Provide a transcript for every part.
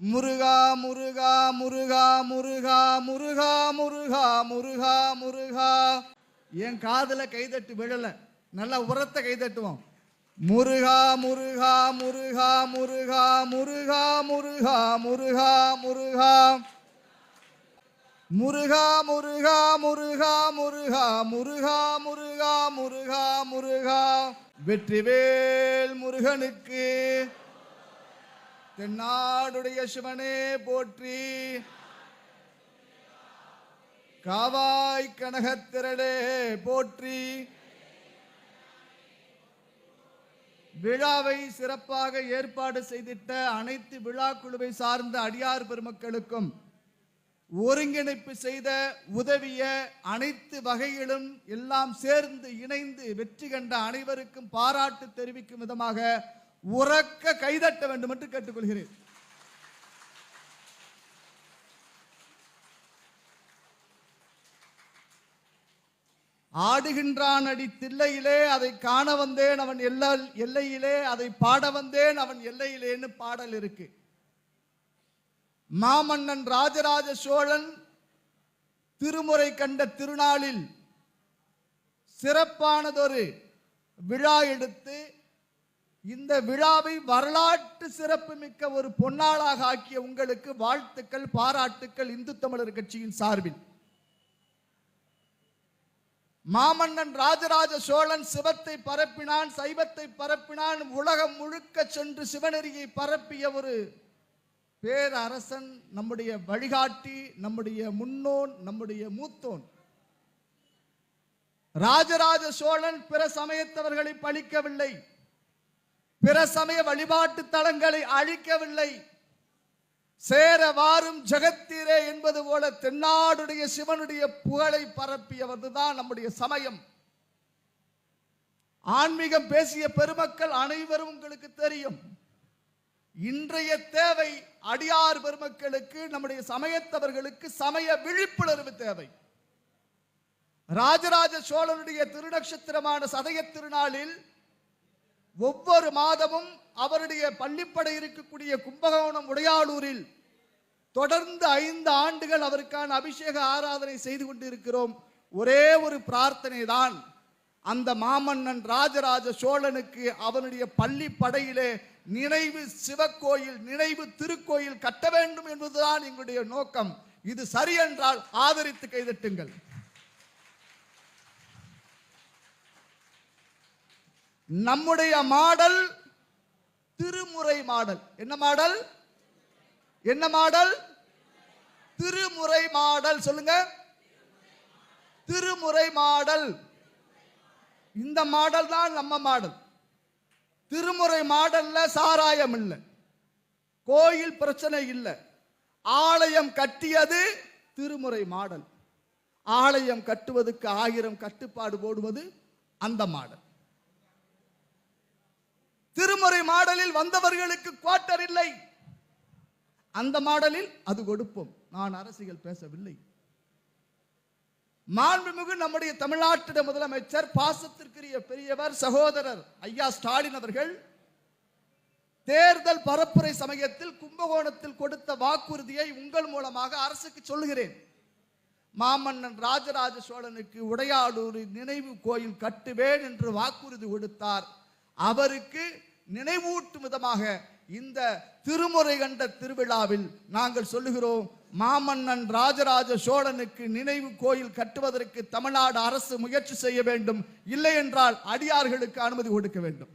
முருகா முருகா முருகா முருகா முருகா முருகா முருகா முருகா என் காதுல கைதட்டு விழல நல்லா உரத்த கைதட்டுவோம் முருகா முருகா முருகா முருகா முருகா முருகா முருகா முருகா முருகா முருகா முருகா முருகா முருகா முருகா முருகா முருகா வெற்றிவேல் முருகனுக்கு தென்னாடுடைய சிவனே போற்றி. காவாய் கனகத்திரளே போற்றி. விழாவை சிறப்பாக ஏற்பாடு செய்திட்ட அனைத்து விழா குழுவை சார்ந்த அடியார் பெருமக்களுக்கும் ஒருங்கிணைப்பு செய்த உதவிய அனைத்து வகையிலும் எல்லாம் சேர்ந்து இணைந்து வெற்றி கண்ட அனைவருக்கும் பாராட்டு தெரிவிக்கும் விதமாக உறக்க கைதட்ட வேண்டும் என்று கேட்டுக்கொள்கிறேன். ஆடுகின்றான் அடி தில்லையிலே அதை காண வந்தேன் அவன் எல்லா எல்லையிலே அதை பாட வந்தேன் அவன் எல்லையிலேன்னு பாடல் இருக்கு. மாமன்னன் ராஜராஜ சோழன் திருமுறை கண்ட திருநாளில் சிறப்பானதொரு விழா எடுத்து இந்த விழாவை வரலாற்று சிறப்புமிக்க ஒரு பொன்னாளாக ஆக்கிய உங்களுக்கு வாழ்த்துக்கள் பாராட்டுக்கள் இந்து தமிழர் கட்சியின் சார்பில். மாமன்னன் ராஜராஜ சோழன் சிவத்தை பரப்பினான் சைவத்தை பரப்பினான் உலகம் முழுக்க சென்று சிவநெறியை பரப்பிய ஒரு பேரரசன் நம்முடைய வழிகாட்டி நம்முடைய முன்னோன் நம்முடைய மூத்தோன். ராஜராஜ சோழன் பிற சமயத்தவர்களை பழிக்கவில்லை. பிற சமய வழிபாட்டு தலங்களை அழிக்கவில்லை. சேர வாரும் ஜெகத்தீரே என்பது போல தென்னாடுடைய சிவனுடைய புகழை பரப்பியவதுதான் நம்முடைய சமயம். ஆன்மீகம் பேசிய பெருமக்கள் அனைவரும் உங்களுக்கு தெரியும். இன்றைய தேவை அடியார் பெருமக்களுக்கு நம்முடைய சமயத்தவர்களுக்கு சமய விழிப்புணர்வு தேவை. ராஜராஜ சோழனுடைய திருநட்சத்திரமான சதய திருநாளில் ஒவ்வொரு மாதமும் அவருடைய பள்ளிப்படை இருக்கக்கூடிய கும்பகோணம் உடையாளூரில் தொடர்ந்து ஐந்து ஆண்டுகள் அவருக்கான அபிஷேக ஆராதனை செய்து கொண்டிருக்கிறோம். ஒரே ஒரு பிரார்த்தனை தான் அந்த மாமன்னன் ராஜராஜ சோழனுக்கு அவனுடைய பள்ளி படையிலே நினைவு சிவக்கோயில் நினைவு திருக்கோயில் கட்ட வேண்டும் என்பதுதான் எங்களுடைய நோக்கம். இது சரி என்றால் ஆதரித்து கைதட்டுங்கள். நம்முடைய மாடல் திருமுறை மாடல். என்ன மாடல்? என்ன மாடல்? திருமுறை மாடல். சொல்லுங்க. திருமுறை மாடல். இந்த மாடல் தான் நம்ம மாடல். திருமுறை மாடல்ல சாராயம் இல்லை. கோயில் பிரச்சனை இல்லை. ஆலயம் கட்டியது திருமுறை மாடல். ஆலயம் கட்டுவதற்கு ஆயிரம் கட்டுப்பாடு போடுவது அந்த மாடல். திருமுறை மாடலில் வந்தவர்களுக்கு குவார்ட்டர் இல்லை. அந்த மாடலில் அது கொடுப்போம். நான் அரசியல் பேசவில்லை. மாண்புமிகு நம்முடைய தமிழ்நாட்டிட முதலமைச்சர் பாசத்திற்குரிய பெரியவர் சகோதரர் ஐயா ஸ்டாலின் அவர்கள் தேர்தல் பரப்புரை சமயத்தில் கும்பகோணத்தில் கொடுத்த வாக்குறுதியை உங்கள் மூலமாக அரசுக்கு சொல்லுகிறேன். மாமன்னன் ராஜராஜ சோழனுக்கு உடையாளூரில் நினைவு கோயில் கட்டுவேன் என்று வாக்குறுதி கொடுத்தார். அவருக்கு நினைவூட்டும் விதமாக இந்த திருமுறை கண்ட திருவிழாவில் நாங்கள் சொல்லுகிறோம் மாமன்னன் ராஜராஜ சோழனுக்கு நினைவு கோயில் கட்டுவதற்கு தமிழ்நாடு அரசு முயற்சி செய்ய வேண்டும். இல்லை என்றால் அடியார்களுக்கு அனுமதி கொடுக்க வேண்டும்.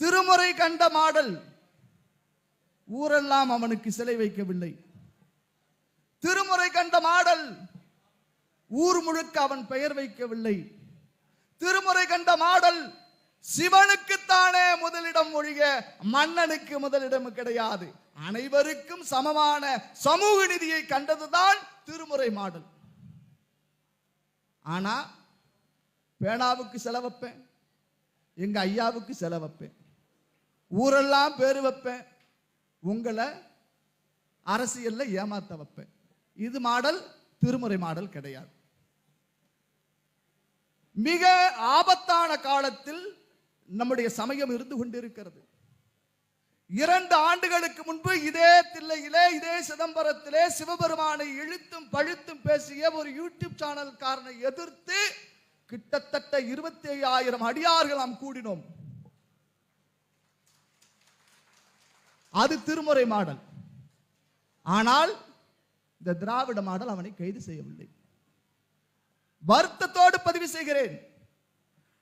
திருமுறை கண்ட மாடல் ஊரெல்லாம் அவனுக்கு சிலை வைக்கவில்லை. திருமுறை கண்ட மாடல் ஊர் முழுக்க அவன் பெயர் வைக்கவில்லை. திருமுறை கண்ட மாடல் சிவனுக்குத்தானே முதலிடம் ஒழிக மன்னனுக்கு முதலிடம் கிடையாது. அனைவருக்கும் சமமான சமூக நிதியை கண்டதுதான் திருமுறை மாடல். ஆனா பேனாவுக்கு செலவைப்பேன் எங்க ஐயாவுக்கு செலவைப்பேன் ஊரெல்லாம் பேரு வைப்பேன் உங்களை அரசியல்ல ஏமாத்த வைப்பேன். இது மாடல் திருமுறை மாடல் கிடையாது. மிக ஆபத்தான காலத்தில் நம்முடைய சமயம் இருந்து கொண்டிருக்கிறது. இரண்டு ஆண்டுகளுக்கு முன்பு இதே தில்லையிலே இதே சிதம்பரத்திலே சிவபெருமானை இழுத்தும் பழுத்தும் பேசிய ஒரு யூடியூப் சேனல்காரனை எதிர்த்து கிட்டத்தட்ட இருபத்தி ஐயாயிரம் அடியார்கள் நாம் கூடினோம். அது திருமுறை மாடல். ஆனால் இந்த திராவிட மாடல் அவனை கைது செய்யவில்லை. வருத்தத்தோடு பதிவு செய்கிறேன்.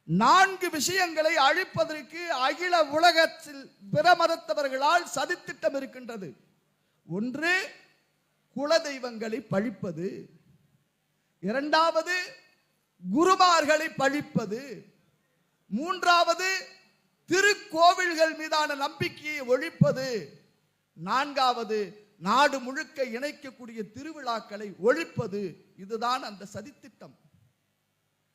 நான்கு விஷயங்களை அழிப்பதற்கு அகில உலகத்தில் பிற மதத்தவர்களால் சதித்திட்டம் இருக்கின்றது. ஒன்று குலதெய்வங்களை பழிப்பது. இரண்டாவது குருமார்களை பழிப்பது. மூன்றாவது திருக்கோவில்கள் மீதான நம்பிக்கையை ஒழிப்பது. நான்காவது நாடு முழுக்க இணைக்கக்கூடிய திருவிழாக்களை ஒழிப்பது. இதுதான் அந்த சதித்திட்டம்.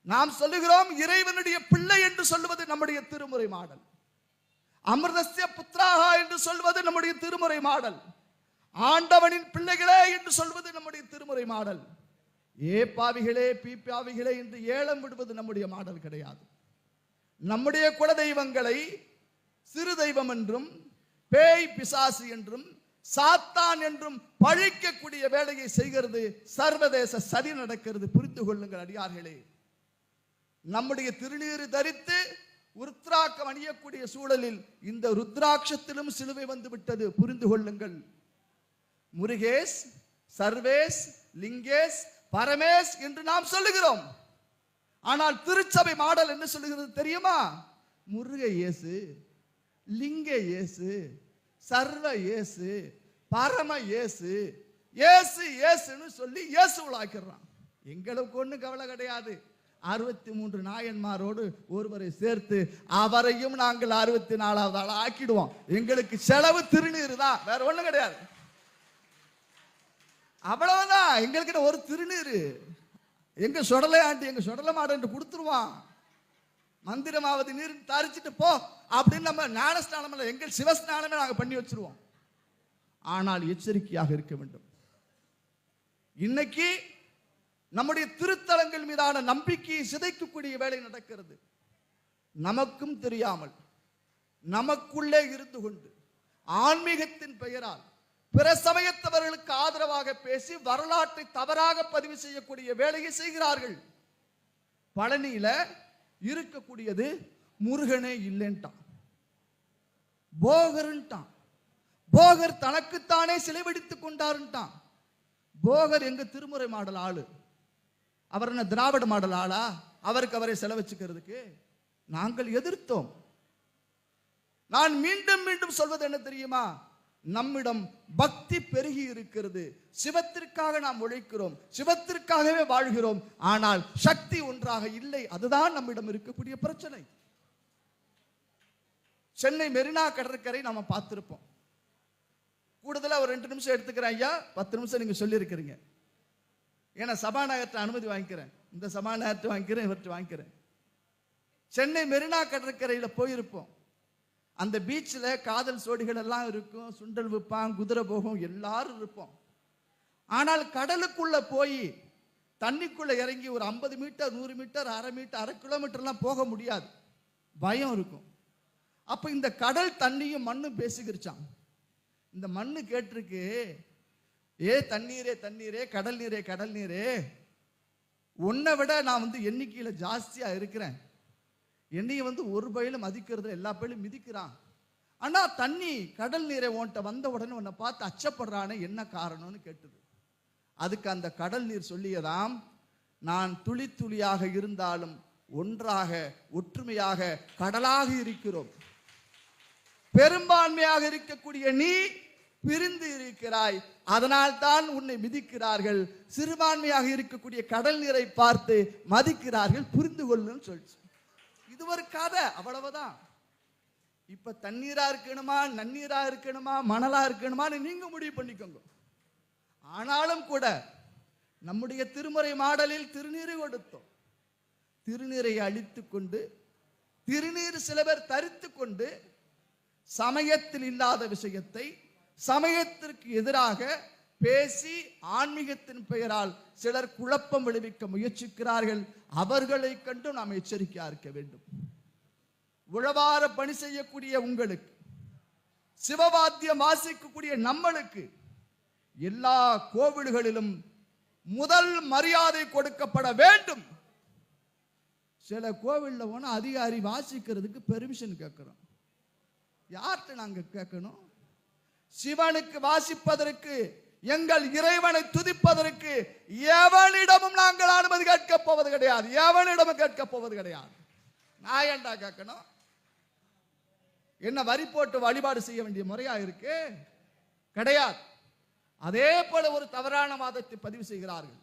நாம் சொல்லுகிறோம் இறைவனுடைய பிள்ளை என்று சொல்லுவது நம்முடைய திருமுறை மாடல். அமிர்தஸ்ய புத்ராகா என்று சொல்வது நம்முடைய திருமுறை மாடல். ஆண்டவனின் பிள்ளைகளே என்று சொல்வது நம்முடைய திருமுறை மாடல். ஏ பாவிகளே பி பாவிகளே என்று ஏலம் விடுவது நம்முடைய மாடல் கிடையாது. நம்முடைய குல தெய்வங்களை சிறு தெய்வம் என்றும் பேய் பிசாசு என்றும் சாத்தான் என்றும் பழிக்கக்கூடிய வேலையை செய்கிறது சர்வதேச சதி நடக்கிறது. புரிந்து கொள்ளுங்கள் அடியார்களே. நம்முடைய திருநீறு தரித்து உருத்ராக்கம் அணியக்கூடிய சூழலில் இந்த ருத்ராட்சத்திலும் சிலுவை வந்து விட்டது புரிந்து கொள்ளுங்கள். முருகேஷ் சர்வேஷ் லிங்கேஷ் பரமேஷ் என்று நாம் சொல்லுகிறோம். ஆனால் திருச்சபை மாடல் என்ன சொல்லுகிறது தெரியுமா? முருக இயேசு லிங்க இயேசு சர்வ இயேசு பரம இயேசு இயேசு இயேசுன்னு சொல்லி இயேசு உலாக்கிறான் எங்களுக்கு ஒண்ணும் கவலை கிடையாது. அறுபத்தி மூன்று நாயன்மாரோடு ஒருவரை சேர்த்து அவரையும் நாங்கள் அறுபத்தி நாலாவது ஆள் ஆக்கிடுவோம். எங்களுக்கு செலவு திருநீர் தான். வேற ஒண்ணும் கிடையாது. அவ்வளவுதான். எங்களுக்கிட்ட ஒரு திருநீர். எங்க சுடலை ஆண்டி எங்க சுடலை மாடன்ட்டு கொடுத்துருவான். மந்திரமாவது நீர் தரிச்சிட்டு போ அப்படின்னு நம்ம ஞானஸ்நானம் இல்லை எங்கள் சிவஸ்நானமே நாங்கள் பண்ணி வச்சிருவோம். ஆனால் எச்சரிக்கையாக இருக்க வேண்டும். இன்னைக்கு நம்முடைய திருத்தலங்கள் மீதான நம்பிக்கையை சிதைக்கக்கூடிய வேலை நடக்கிறது. நமக்கும் தெரியாமல் நமக்குள்ளே இருந்து கொண்டு ஆன்மீகத்தின் பெயரால் பிற சமயத்தவர்களுக்கு ஆதரவாக பேசி வரலாற்றை தவறாக பதிவு செய்யக்கூடிய வேலையை செய்கிறார்கள். பழனியில இருக்கக்கூடியது முருகனே இல்லைன்ட்டான். போகர்ன்ட்டான். போகர் தனக்குத்தானே சிலை வெடித்துக் கொண்டாருன்ட்டான். போகர் எங்க திருமுறை மாடல் ஆளு? அவர் என்ன திராவிட மாடல் ஆளா? அவருக்கு அவரை செலவச்சுக்கிறதுக்கு நாங்கள் எதிர்த்தோம். நான் மீண்டும் மீண்டும் சொல்வது என்ன தெரியுமா? நம்மிடம் பக்தி பெருகி இருக்கிறது. சிவத்திற்காக நாம் உழைக்கிறோம். சிவத்திற்காகவே வாழ்கிறோம். ஆனால் சக்தி ஒன்றாக இல்லை. அதுதான் நம்மிடம் இருக்கக்கூடிய பிரச்சனை. சென்னை மெரினா கடற்கரை நாம பார்த்திருப்போம். கூடுதலா ஒரு ரெண்டு நிமிஷம் எடுத்துக்கிறேன் ஐயா. பத்து நிமிஷம் நீங்க சொல்லியிருக்கிறீங்க. ஏன்னா சபாநாயகர்கிட்ட அனுமதி வாங்கிக்கிறேன். இந்த சபாநாயகர்கிட்ட வாங்கிக்கிறேன் இவர்கிட்ட வாங்கிக்கிறேன். சென்னை மெரினா கடற்கரையில் போயிருப்போம். அந்த பீச்சில் காதல் சோடிகள் எல்லாம் இருக்கும் சுண்டல் விற்பான் குதிரை போகும் எல்லாரும் இருப்போம். ஆனால் கடலுக்குள்ளே போய் தண்ணிக்குள்ளே இறங்கி ஒரு ஐம்பது மீட்டர் நூறு மீட்டர் அரை மீட்டர் அரை கிலோமீட்டர்லாம் போக முடியாது. பயம் இருக்கும். அப்போ இந்த கடல் தண்ணியும் மண்ணும் பேசிக்கிருச்சான் இந்த மண்ணு கேட்டிருக்கு ஏ தண்ணீரே தண்ணீரே கடல் நீரே கடல் நீரே. உன்னை விட நான் வந்து எண்ணிக்கையில் ஜாஸ்தியாக இருக்கிறேன். என்னையை வந்து ஒரு பயிலும் மதிக்கிறது எல்லா பயிலும் மிதிக்கிறான். ஆனால் தண்ணி கடல் நீரை உன்கிட்ட வந்த உடனே உன்னை பார்த்து அச்சப்படுறானே என்ன காரணம்னு கேட்டது. அதுக்கு அந்த கடல் நீர் சொல்லியதாம் நான் துளி துளியாக இருந்தாலும் ஒன்றாக ஒற்றுமையாக கடலாக இருக்கிறோம். பெரும்பான்மையாக இருக்கக்கூடிய நீ பிரிந்து இருக்கிறாய். அதனால் தான் உன்னை மிதிக்கிறார்கள். சிறுபான்மையாக இருக்கக்கூடிய கடல் நீரை பார்த்து மதிக்கிறார்கள். புரிந்து கொள்ளுன்னு சொல்லி இது ஒரு கதை அவ்வளவுதான். இப்ப தண்ணீரா இருக்கணுமா நன்னீரா இருக்கணுமா மணலா இருக்கணுமான்னு நீங்க முடிவு பண்ணிக்கோங்க. ஆனாலும் கூட நம்முடைய திருமுறை மாடலில் திருநீரை கொடுத்தோம். திருநீரை அழித்து கொண்டு திருநீர் சில பேர் தரித்து கொண்டு சமயத்தில் இல்லாத விஷயத்தை சமயத்திற்கு எதிராக பேசி ஆன்மீகத்தின் பெயரால் சிலர் குழப்பம் விளைவிக்க முயற்சிக்கிறார்கள். அவர்களை கண்டு நாம் எச்சரிக்கையா இருக்க வேண்டும். உழவார பணி செய்யக்கூடிய உங்களுக்கு சிவவாத்தியம் வாசிக்கக்கூடிய நம்மளுக்கு எல்லா கோவில்களிலும் முதல் மரியாதை கொடுக்கப்பட வேண்டும். சில கோவில்ல போனால் அதிகாரி வாசிக்கிறதுக்கு பெர்மிஷன் கேட்கிறோம். யார்கிட்ட நாங்க கேட்கணும்? சிவனுக்கு வாசிப்பதற்கு எங்கள் இறைவனை துதிப்பதற்கு எவனிடமும் நாங்கள் அனுமதி கேட்கப் போவது கிடையாது. எவனிடமும் கேட்கப் போவது கிடையாது. நான் ஏன்டா கேட்கணும்? என்ன வரி போட்டு வழிபாடு செய்ய வேண்டிய முறையா இருக்கு? கிடையாது. அதே போல ஒரு தவறான வாதத்தை பதிவு செய்கிறார்கள்.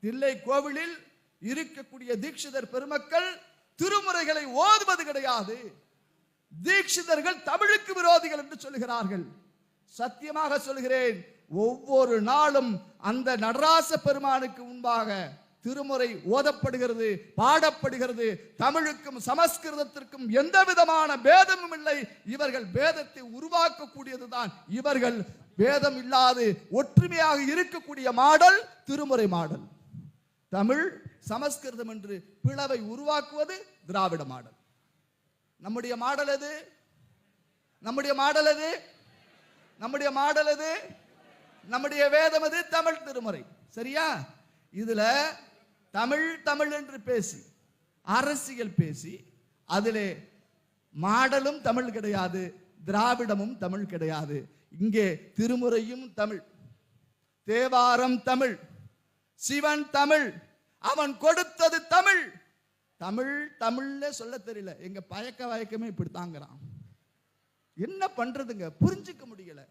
தில்லை கோவிலில் இருக்கக்கூடிய தீட்சிதர் பெருமக்கள் திருமுறைகளை ஓதுவது கிடையாது. தீட்சிதர்கள் தமிழுக்கு விரோதிகள் என்று சொல்கிறார்கள் சத்தியமாக சொல்கிறேன் ஒவ்வொரு நாளும் அந்த நடராச பெருமானுக்கு முன்பாக திருமுறை ஓதப்படுகிறது பாடப்படுகிறது. தமிழுக்கும் சமஸ்கிருதத்திற்கும் எந்த விதமான பேதமும் இல்லை. இவர்கள் பேதத்தை உருவாக்கக்கூடியதுதான். இவர்கள் பேதம் இல்லாது ஒற்றுமையாக இருக்கக்கூடிய மாடல் திருமுறை மாடல். தமிழ் சமஸ்கிருதம் என்று பிளவை உருவாக்குவது திராவிட மாடல். நம்முடைய மாடல் எது? நம்முடைய மாடல் எது? நம்முடைய மாடல் எது? நம்முடைய வேதம் எது? தமிழ் திருமுறை. சரியா? இதுல தமிழ் தமிழ் என்று பேசி அரசியல் பேசி அதிலே மாடலும் தமிழ் கிடையாது திராவிடமும் தமிழ் கிடையாது. இங்கே திருமுறையும் தமிழ். தேவாரம் தமிழ். சிவன் தமிழ். அவன் கொடுத்தது தமிழ். தமிழ் தமிழ்ல சொல்ல தெரியல. எங்க பழக்க வழக்கமே இப்படி தாங்கிறான் என்ன பண்றதுங்க? புரிஞ்சுக்க முடியல.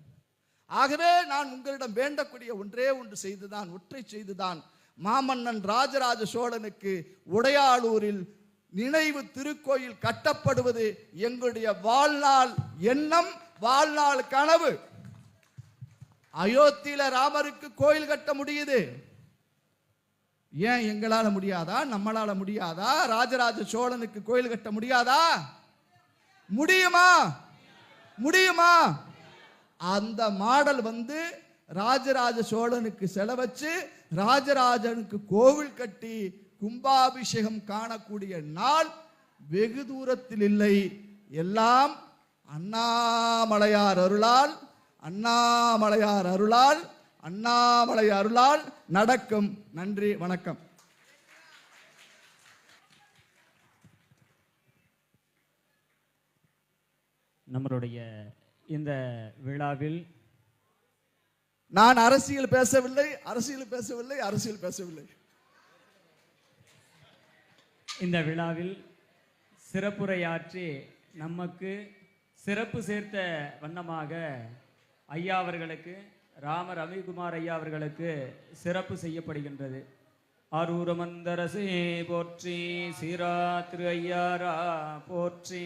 ஆகவே நான் உங்களிடம் வேண்டக்கூடிய ஒன்றே ஒன்று செய்துதான் ஒற்றை செய்துதான். மாமன்னன் ராஜராஜ சோழனுக்கு உடையாளூரில் நினைவு திருக்கோயில் கட்டப்படுவது எங்களுடைய வாழ்நாள் எண்ணம் வாழ்நாள் கனவு. அயோத்தியில ராமருக்கு கோயில் கட்ட முடியுது. ஏன் எங்களால முடியாதா? நம்மளால முடியாதா? ராஜராஜ சோழனுக்கு கோயில் கட்ட முடியாதா? முடியுமா? முடியுமா? அந்த மாடல் வந்து ராஜராஜ சோழனுக்கு செலவச்சு ராஜராஜனுக்கு கோவில் கட்டி கும்பாபிஷேகம் காணக்கூடிய நாள் வெகு தூரத்தில் இல்லை. எல்லாம் அண்ணாமலையார் அருளால் அண்ணாமலையார் அருளால் அண்ணாமலை அருளால் நடக்கும். நன்றி வணக்கம். நம்மளுடைய இந்த விழாவில் நான் அரசியல் பேசவில்லை அரசியல் பேசவில்லை அரசியல் பேசவில்லை. இந்த விழாவில் சிறப்புரையாற்றி நமக்கு சிறப்பு சேர்த்த வண்ணமாக ஐயா அவர்களுக்கு ராம ரவிக்குமார் ஐயா அவர்களுக்கு சிறப்பு செய்யப்படுகின்றது. ஆரூரமந்தரசே போற்றி சீரா திரு ஐயாரா போற்றி.